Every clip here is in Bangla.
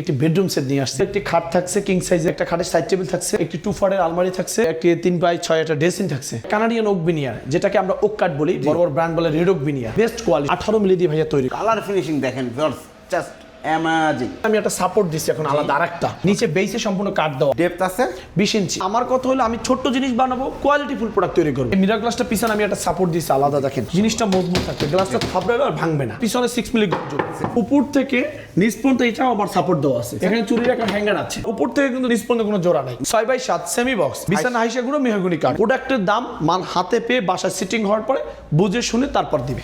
একটি বেডরুম সেট নিয়ে আসছে। একটি খাট থাকছে কিং সাইজের একটা খাটের সাইড টেবিল থাকছে, একটি টু ফারের আলমারি থাকছে, একটি তিন বাই ছয় একটা ড্রেসিং থাকছে। কানাডিয়ান ওক বিনিয়ার যেটাকে আমরা ওক কাট বলি, বড় বড় ব্র্যান্ড বলে red oak veneer best quality আঠারো মিলি দিয়ে ভাইয়া তৈরি। কালার ফিনিশিং দেখেন জাস্ট অ্যামাজিং আমি একটা সাপোর্ট দিচ্ছি এখন আলাদা আরেকটা। নিচে বেসে সম্পূর্ণ কাট দেওয়া। ডেপথ আছে? বিশ ইঞ্চি আমার কথা হলো আমি ছোট্ট জিনিস বানাবো কোয়ালিটি ফুল প্রোডাক্ট তৈরি করব। মিরার গ্লাসটা পিছনে আমি একটা সাপোর্ট দিচ্ছি আলাদা দেখেন। জিনিসটা মজবুত থাকবে গ্লাসটা আর ভাঙবে না। পিছনে সিক্স মিলি উপর থেকে নিচ পর্যন্ত এটাও আবার সাপোর্ট দেওয়া আছে। এখানে চুরি রাখার হ্যাঙ্গার আছে। উপর থেকে কিন্তু নিচ পর্যন্ত কোনো জোড়া নাই। ছয় বাই সাত সেমি বক্স বিছানা হাইসা গুলো মেহগুনি কাঠ প্রোডাক্টের দাম মাল হাতে পেয়ে বাসায় সিটিং হওয়ার পরে বুঝে শুনে তারপর দিবে।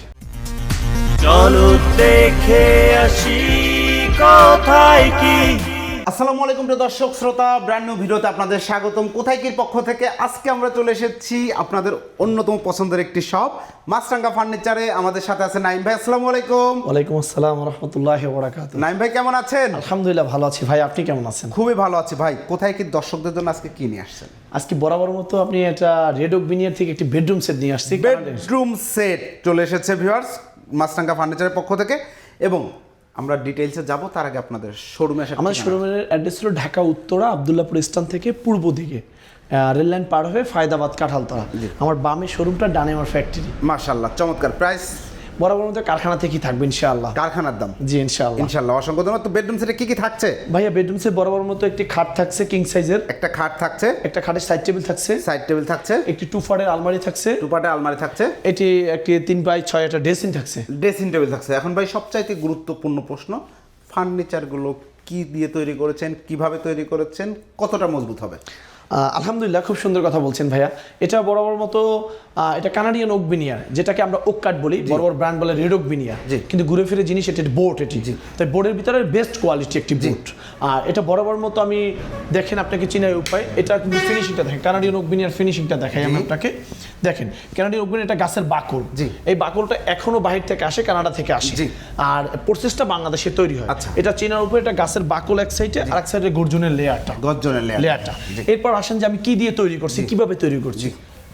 চলো দেখে আসি। কোথায় কি? আসসালামু আলাইকুম প্রিয় দর্শক শ্রোতা ব্র্যান্ড নিউ ভিডিওতে আপনাদের স্বাগতম। কোথায় কির পক্ষ থেকে আজকে আমরা চলে এসেছি আপনাদের অন্যতম পছন্দের একটি শপ মাছরাঙ্গা ফার্নিচারে আমাদের সাথে আছে নাইম ভাই আসসালামু আলাইকুম। ওয়ালাইকুম আসসালাম রহমতুল্লাহ বরাকাত নাইম ভাই কেমন আছেন? আলহামদুলিল্লাহ ভালো আছি। ভাই আপনি কেমন আছেন? খুবই ভালো আছি ভাই। কোথায় কি দর্শকদের জন্য আজকে কি নিয়ে আসছেন? আজকে বরাবর মতো আপনি একটা রেড ওক বিনিয়ার থেকে একটি বেডরুম সেট নিয়ে আসছি। বেডরুম সেট চলে এসেছে ভিউয়ার্স মাছরাঙ্গা ফার্নিচারের পক্ষ থেকে। এবং আমরা ডিটেইলসে যাব তার আগে আপনাদের শোরুমে আসা আমাদের শোরুমের অ্যাড্রেস হলো ঢাকা উত্তরা আবদুল্লাপুর স্থান থেকে পূর্ব দিকে। রেল লাইন পার হয়ে ফায়দাবাদ কাঁঠালতলা। আমার বামে শোরুমটা ডানে আমার ফ্যাক্টরি মাশাল্লাহ চমৎকার। প্রাইস বরাবর মতো কারখানা থেকেই থাকবে ইনশাআল্লাহ? কারখানার দাম? জি ইনশাআল্লাহ। অসংখ্য ধন্যবাদ। তো বেডরুম সেটে কি কি থাকছে? ভাইয়া বেডরুম সেট বরাবর মতো একটি খাট থাকছে কিং সাইজের একটা খাট থাকছে। একটা খাটের সাইড টেবিল থাকছে। সাইড টেবিল থাকছে। একটি টু আলমারি থাকছে। আলমারি থাকছে। এটি একটি তিন বাই ছয় একটা ড্রেসিং থাকছে। ড্রেসিং টেবিল থাকছে। এখন ভাই সবচাইতে গুরুত্বপূর্ণ প্রশ্ন ফার্নিচারগুলো কি দিয়ে তৈরি করেছেন কীভাবে তৈরি করেছেন কতটা মজবুত হবে? আলহামদুলিল্লাহ খুব সুন্দর কথা বলছেন ভাইয়া। এটা বরাবর মতো এটা কানাডিয়ান ওক বিনিয়ার যেটাকে আমরা ওক কাট বলি বড় বড় ব্র্যান্ড বলে রেড ওক বিনিয়ার। কিন্তু ঘুরে ফিরে জিনিস এটি বোট এটি। তাই বোর্ডের ভিতরে বেস্ট কোয়ালিটি একটি বুট আর এটা বরাবর মতো আমি দেখেন আপনাকে চিনাই উপায়। এটা কিন্তু ফিনিশিংটা দেখেন কানাডিয়ান ওক বিনিয়ার ফিনিশিংটা দেখাই আমি আপনাকে। দেখেন কানাডিয়ান ওক বিনিয়ার এটা গাছের বাকল। জি। এই বাকলটা এখনও বাহির থেকে আসে কানাডা থেকে আসে। জি। আর প্রসেসটা বাংলাদেশে তৈরি হয়। আচ্ছা। এটা চেনার উপরে এটা গাছের বাকল এক সাইডে আর এক সাইডে গর্জনের লেয়ারটা গর্জনের লেয়ার লেয়ারটা এরপর আসেন যে আমি কি দিয়ে তৈরি করছি কীভাবে তৈরি করছি।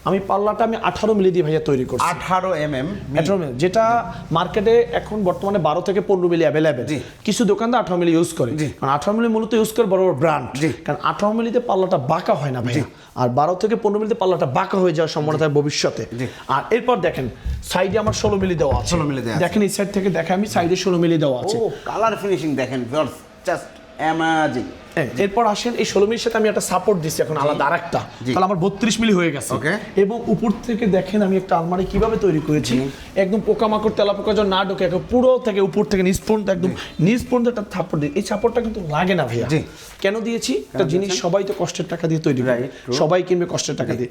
আমি পাল্লাটা আমি আঠারো মিলি দিয়ে ভাইয়া তৈরি করছি। আঠারো এম এম আঠারো মিলি যেটা মার্কেটে এখন বর্তমানে বারো থেকে পনেরো মিলি অ্যাভেলেবেল। কিছু দোকানদার আঠারো মিলি ইউজ করে। কারণ আঠারো মিলি মূলত ইউজ করে বড় বড় ব্র্যান্ড কারণ আঠারো মিলিতে পাল্লাটা বাঁকা হয় না ভাইয়া। আর বারো থেকে পনেরো মিলিতে পাল্লাটা বাঁকা হয়ে যাওয়ার সম্ভাবনা থাকে ভবিষ্যতে। আর এরপর দেখেন সাইডে আমার ষোলো মিলি দেওয়া আছে। 16 মিলি দেওয়া দেখেন এই সাইড থেকে দেখে আমি সাইডে ষোলো মিলি দেওয়া আছে। ও কালার ফিনিশিং দেখেন জাস্ট অ্যামাজিং হ্যাঁ, এরপর আসেন এই ষোলো মিলির সাথে আমি একটা সাপোর্ট দিচ্ছি এখন আলাদা আরেকটা। জি। তাহলে আমার বত্রিশ মিলি হয়ে গেছে। এবং উপর থেকে দেখেন আমি একটা আলমারি কীভাবে তৈরি করেছি। একদম পোকামাকড় তেলা পোকা যেন না ঢোকে একদম পুরো থেকে উপর থেকে নিচ পর্যন্ত একদম নিচ পর্যন্ত একটা থাপ্পড় দিই। এই সাপোর্টটা কিন্তু লাগে না ভাইয়া। কেন দিয়েছি? একটা জিনিস সবাই তো কষ্টের টাকা দিয়ে তৈরি করে। True. সবাই কিনবে কষ্টের টাকা দিয়ে।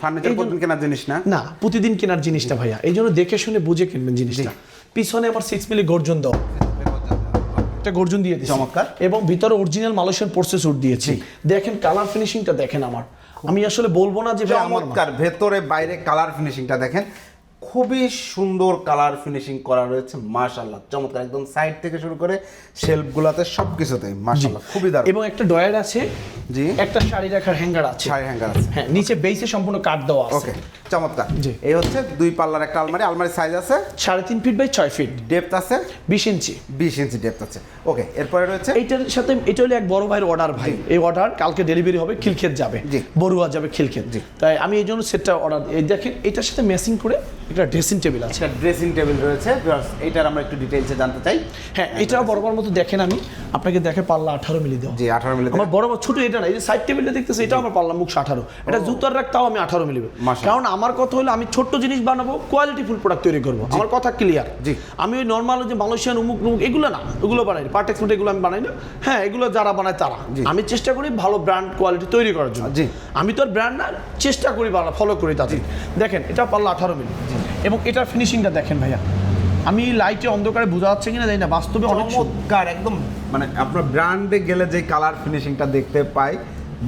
কেনার জিনিস না? না প্রতিদিন কেনার জিনিসটা ভাইয়া। এই জন্য দেখে শুনে বুঝে কিনবেন জিনিসটা। পিছনে আমার সিক্স মিলি গর্জন দাও। একটা গর্জন দিয়ে দিয়েছি চমৎকার। এবং ভিতরে অরিজিনাল মালয়েশিয়ান পোর্সে স্যুট দিয়েছি। দেখেন কালার ফিনিশিংটা দেখেন আমার। আমি আসলে বলব না যে চমৎকার ভেতরে বাইরে কালার ফিনিশিংটা দেখেন। খুবই সুন্দর কালার ফিনিশিং করা রয়েছে মাশাল্লাহ চমৎকার একদম সাইড থেকে শুরু করে শেলফ গুলাতে সব কিছুতেই মাশাল্লাহ খুবই দারুণ। এবং একটা ডয়ার আছে জি। একটা শাড়ি রাখার হ্যাঙ্গার আছে। শাড়ি হ্যাঙ্গার আছে। হ্যাঁ নিচে বেসে সম্পূর্ণ কাট দেওয়া আছে। ওকে চমৎকার। জি। এই হচ্ছে দুই পাল্লার একটা আলমারি আলমারি সাইজ আছে? সাড়ে তিন ফিট বাই ছয় ফিট ডেপথ আছে? বিশ ইঞ্চি। বিশ ইঞ্চি ডেপথ আছে। ওকে এরপরে রয়েছে? এইটার সাথে এটা হলো এক বড় ভাইয়ের অর্ডার ভাই। এই অর্ডার কালকে ডেলিভারি হবে খিলক্ষেত যাবে। জি। বড়ুয়া যাবে খিলক্ষেত। জি। তাই আমি এই জন্য সেটটা অর্ডার এই দেখেন এটার সাথে ম্যাচিং করে একটা ড্রেসিং টেবিল আছে। একটা ড্রেসিং টেবিল রয়েছে। এইটার আমরা একটু ডিটেইলসে জানতে চাই। হ্যাঁ এটাও বরাবর মতো দেখেন আমি। আপনাকে দেখে পাল্লা আঠারো মিলি দেওয়া। জি আঠারো মিলি আমার বড় বড় ছোট এটা না এই যে সাইড টেবিলটা দেখতেছে এটাও আমার পাল্লা মুখ আঠারো। এটা জুতার রাখ তাও আমি আঠারো মাশাআল্লাহ। কারণ আমার কথা হলো আমি ছোট্ট জিনিস বানাবো কোয়ালিটি ফুল প্রোডাক্ট তৈরি করব। আমার কথা ক্লিয়ার জি। আমি ওই নর্মাল যে মালয়েশিয়ান উমুক উমুক এগুলো না এগুলো বানাই পার্টেক্স এগুলো আমি বানাই না। হ্যাঁ এগুলো যারা বানায় তারা। আমি চেষ্টা করি ভালো ব্র্যান্ড কোয়ালিটি তৈরি করার জন্য। জি। আমি তো আর ব্র্যান্ড না চেষ্টা করি ভালো ফলো করি তাদের। দেখেন এটা পাল্লা আঠারো মিলি। এবং এটার ফিনিশিংটা দেখেন ভাইয়া। আমি লাইটে অন্ধকারে বোঝা যাচ্ছে কিনা জানি না বাস্তবে। চমৎকার একদম। মানে আপনার ব্র্যান্ডে গেলে যে কালার ফিনিশিংটা দেখতে পাই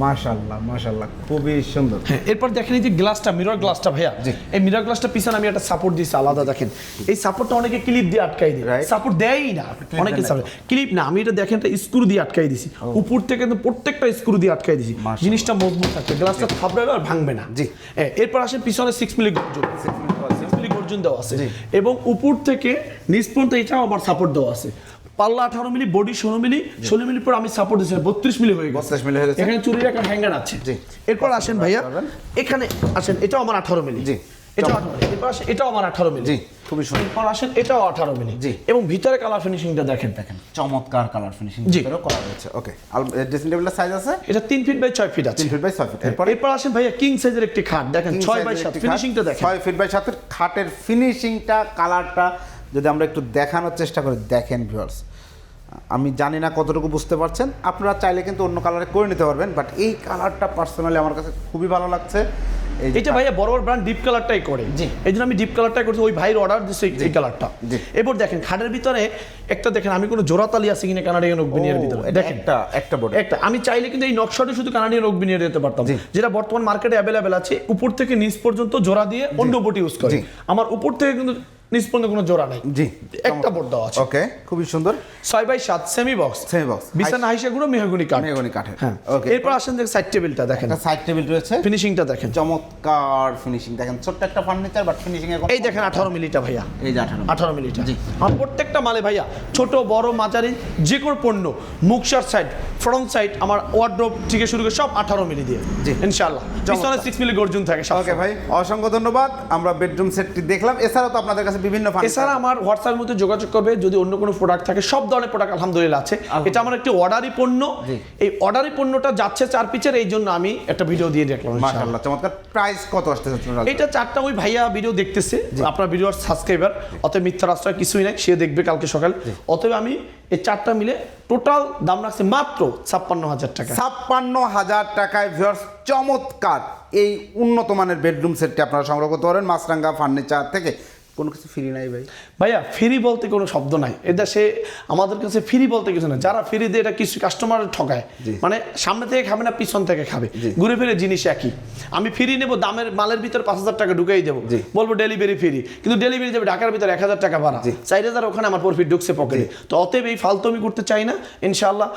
মাশাল্লাহ মাশাল্লাহ খুবই সুন্দর। হ্যাঁ এরপর দেখেন এই যে গ্লাসটা মিরর গ্লাসটা ভাইয়া। এই মিরর গ্লাসটা পিছনে আমি একটা সাপোর্ট দিয়েছি আলাদা দেখেন। এই সাপোর্টটা অনেকে ক্লিপ দিয়ে আটকাই দিই. সাপোর্ট দেয়ই না অনেকে সাপোর্ট ক্লিপ না আমি এটা দেখেন একটা স্ক্রু দিয়ে আটকাই দিছি। উপর থেকে কিন্তু প্রত্যেকটা স্ক্রু দিয়ে আটকাই দিছি। জিনিসটা মজবুত থাকবে গ্লাসটা থাপড়াবে আর ভাঙবে না। জি। হ্যাঁ, এরপর আসেন পিছনে সিক্স মিলি গর্জন গর্জন দেওয়া আছে। এবং উপর থেকে নিচ পর্যন্ত এটাও আমার সাপোর্ট দেওয়া আছে। পাল্লা আঠারো মিলি বডি ষোলো মিলি ষোলো মিলি পর আমি সাপোর্ট দিচ্ছি বত্রিশ মিলি হয়ে গেছে। 32 মিলি হয়ে গেছে। এখানে চুরির একটা হ্যাঙ্গার আছে। এরপর আসেন ভাইয়া এখানে আসেন এটাও আমার আঠারো মিলি। জি। এটাও আমার আঠারো মিলি। জি খুবই সুন্দর। আসেন এটাও আঠারো মিলি। জি। এবং ভিতরে কালার ফিনিশিংটা দেখেন। দেখেন চমৎকার কালার ফিনিশিং জি। করা রয়েছে। ওকে ড্রেসিং টেবিলের সাইজ আছে? এটা তিন ফিট বাই ছয় ফিট আছে। 3 ফিট বাই 6 ফিট এরপর? এরপর আসেন ভাইয়া কিং সাইজের একটি খাট। দেখেন ছয় বাই সাত। ফিনিশিংটা দেখেন। 6 ফিট বাই 7 খাটের ফিনিশিংটা কালারটা যদি আমরা একটু দেখানোর চেষ্টা করি দেখেন ভিউয়ার্স আমি জানি না কতটুকু বুঝতে পারছেন। আপনারা চাইলে কিন্তু অন্য কালারে করে নিতে পারবেন বাট এই কালারটা পার্সোনালি আমার কাছে খুবই ভালো লাগছে। এটা ভাইয়া বড় বড় ব্র্যান্ড ডিপ কালারটাই করে। এই জন্য আমি ডিপ কালারটাই করছি ওই ভাইয়ের অর্ডার দিচ্ছি এই- কালারটা। এরপর দেখেন খাটের ভিতরে একটা দেখেন আমি কোনো জোড়াতালি আছে কিনা কানাডিয়ান ওক বিনিয়ার ও, ভিতরে। এটা দেখেন একটা একটা বড় একটা আমি চাইলে কিন্তু এই নকশাটা শুধু কানাডিয়ান ওক বিনিয়ার দিতে পারতাম। যেটা বর্তমান মার্কেটে অ্যাভেলেবেল আছে উপর থেকে নিচ পর্যন্ত জোড়া দিয়ে অন্য বোট ইউজ করে। আমার উপর থেকে কিন্তু নিচ পর্যন্ত কোনো জোড়া নাই। জি। একটা বোর্ড দেওয়া আছে। ওকে খুবই সুন্দর। ছয় বাই সাত সেমি বক্স Semi box। বিছানা হাইসা গুলো মেহগুনি কাঠ। মেহগনি কাঠের। হ্যাঁ. এরপর আসেন দেখেন সাইড টেবিলটা দেখেন। সাইড টেবিল রয়েছে। ফিনিশিংটা দেখেন। চমৎকার ফিনিশিং দেখেন ছোট্ট একটা ফার্নিচার বাট ফিনিশিং এর এই দেখেন আঠারো মিলিটা ভাইয়া। এই যে 18 আঠারো মিলিটা জি। আর প্রত্যেকটা মালে ভাইয়া ছোট বড় মাঝারি যে কোনো পণ্য মুখসার সাইড ফ্রন্ট সাইড আমার ওয়ার্ড্রোপ থেকে শুরু করে সব আঠারো মিলি দিয়ে। জি। ইনশাল্লাহ পিছনে সিক্স মিলি গর্জুন থাকে সব ওকে ভাই অসংখ্য ধন্যবাদ। আমরা বেডরুম সেটটি দেখলাম। এছাড়াও তো আপনাদের কাছে বিভিন্ন এছাড়া আমার হোয়াটসঅ্যাপের মধ্যে যোগাযোগ করবে। যদি অন্য কোনো প্রোডাক্ট থাকে সব ধরনের প্রোডাক্ট আলহামদুলিল্লাহ আছে। এটা আমার একটি অর্ডারি পণ্য। এই অর্ডারি পণ্যটা যাচ্ছে চার পিচের এই জন্য আমি একটা ভিডিও দিয়ে দেখলাম মাশাআল্লাহ চমৎকার। প্রাইস কত টোটাল এটা চারটা ওই ভাইয়া ভিডিও দেখতেছে। আপনার ভিডিওর সাবস্ক্রাইবার অতএব মিথ্যার আশ্রয় কিছুই নাই সে দেখবে কালকে সকাল। অতএব আমি এই চারটা মিলে টোটাল দাম রাখছে মাত্র ছাপ্পান্ন হাজার টাকা। ছাপ্পান্ন হাজার টাকায় ভিউয়ার্স চমৎকার। এই উন্নত মানের বেডরুম সেটটি আপনারা সংগ্রহ করতে পারেন মাছরাঙ্গা ফার্নিচার থেকে। কোনো কিছু ফ্রি নাই ভাই। ভাইয়া ফ্রি বলতে কোনো শব্দ নাই। এটা সে আমাদের কাছে ফ্রি বলতে কিছু না যারা ফ্রি দিয়ে এটা কিছু কাস্টমার ঠকায় মানে সামনে থেকে খাবে না পিছন থেকে খাবে। ঘুরে ফিরে জিনিস একই। আমি ফ্রি নেব দামের মালের ভিতরে পাঁচ হাজার টাকা ঢুকেই দেবো। বলব ডেলিভারি ফ্রি কিন্তু ডেলিভারি যাবে ঢাকার ভিতরে এক হাজার টাকা ভাড়া। চার হাজার ওখানে আমার প্রফিট ঢুকছে পকেটে তো অতএব এই ফালতু আমি করতে চাই না। ইনশাল্লাহ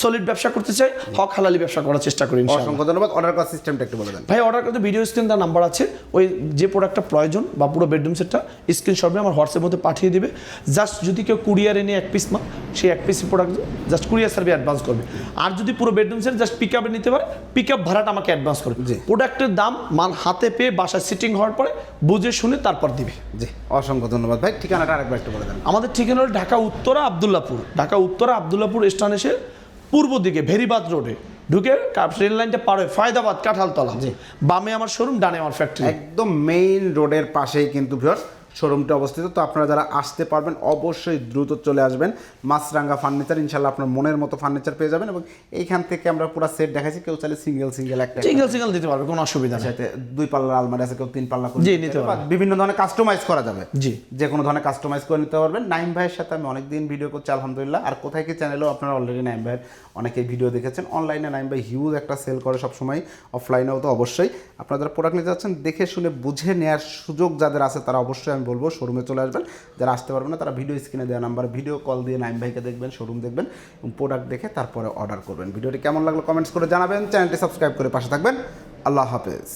সলিড ব্যবসা করতে চাই। হক হালালি ব্যবসা করার চেষ্টা করি অসংখ্য ধন্যবাদ। অর্ডার করার সিস্টেমটা একটু বলে দেন। ভাই অর্ডার করতে ভিডিও স্ক্রিন তার নাম্বার আছে। ওই যে প্রোডাক্টটা প্রয়োজন বা পুরো বেডরুম সেটটা স্ক্রিনশট আমার হোয়াটসঅ্যাপের মধ্যে পাঠিয়ে দিবে। জাস্ট যদি কেউ কুরিয়ারে নিয়ে এক পিস মাল সেই এক পিস প্রোডাক্ট জাস্ট কুরিয়ার সার্ভে অ্যাডভান্স করবে। আর যদি পুরো বেডরুম সেট জাস্ট পিক আপে নিতে পারে পিক আপ ভাড়াটা আমাকে অ্যাডভান্স করবে। প্রোডাক্টের দাম মাল হাতে পেয়ে বাসায় সিটিং হওয়ার পরে বুঝে শুনে তারপর দিবে। জি অসংখ্য ধন্যবাদ। ভাই ঠিকানাটা আরেকবার একটু বলে দেন। আমাদের ঠিকানা হলো ঢাকা উত্তরা আবদুল্লাপুর। ঢাকা উত্তরা আবদুল্লাপুর স্টেশন এসে পূর্ব দিকে ভেরিবাদ রোডে ঢুকে রেল লাইনটা পার হয়ে ফায়দাবাদ কাঁঠালতলা। বামে আমার শোরুম ডানে আমার ফ্যাক্টরি একদম মেইন রোডের পাশেই কিন্তু ভিউয়ার্স শোরুমটা অবস্থিত তো আপনারা যারা আসতে পারবেন অবশ্যই দ্রুত চলে আসবেন। মাছরাঙ্গা ফার্নিচার ইনশাল্লাহ আপনার মনের মতো ফার্নিচার পেয়ে যাবেন এবং এইখান থেকে আমরা পুরো সেট দেখাচ্ছি কেউ চাইলে সিঙ্গেল সিঙ্গেল একটা সিঙ্গেল সিঙ্গেল দিতে পারবে কোনো অসুবিধা নেই। দুই পাল্লার আলমারি আছে কেউ তিন পাল্লা করে জি, নিতে পারবে, পারবে। বিভিন্ন ধরনের কাস্টমাইজ করা যাবে। জি। যে কোনো ধরনের কাস্টমাইজ করে নিতে পারবেন। নাইম ভাইয়ের সাথে আমি অনেকদিন ভিডিও করছি আলহামদুলিল্লাহ। আর কোথায় কি চ্যানেলেও আপনারা অলরেডি নাইম ভাইয়ের অনেকে ভিডিও দেখেছেন। অনলাইনে নাইম ভাই হিউজ একটা সেল করে সবসময় অফলাইনেও তো অবশ্যই। আপনারা যারা প্রোডাক্ট নিতে যাচ্ছেন দেখে শুনে বুঝে নেওয়ার সুযোগ যাদের আছে তারা অবশ্যই আমি বলব শোরুমে চলে আসবেন। যারা আসতে পারবে না, তারা ভিডিও স্ক্রিনে দেওয়া নাম্বার ভিডিও কল দিয়ে নাইম ভাইকে দেখবেন শোরুম দেখবেন এবং প্রোডাক্ট দেখে তারপরে অর্ডার করবেন। ভিডিওটি কেমন লাগল কমেন্টস করে জানাবেন চ্যানেলটি সাবস্ক্রাইব করে পাশে থাকবেন। আল্লাহ হাফেজ।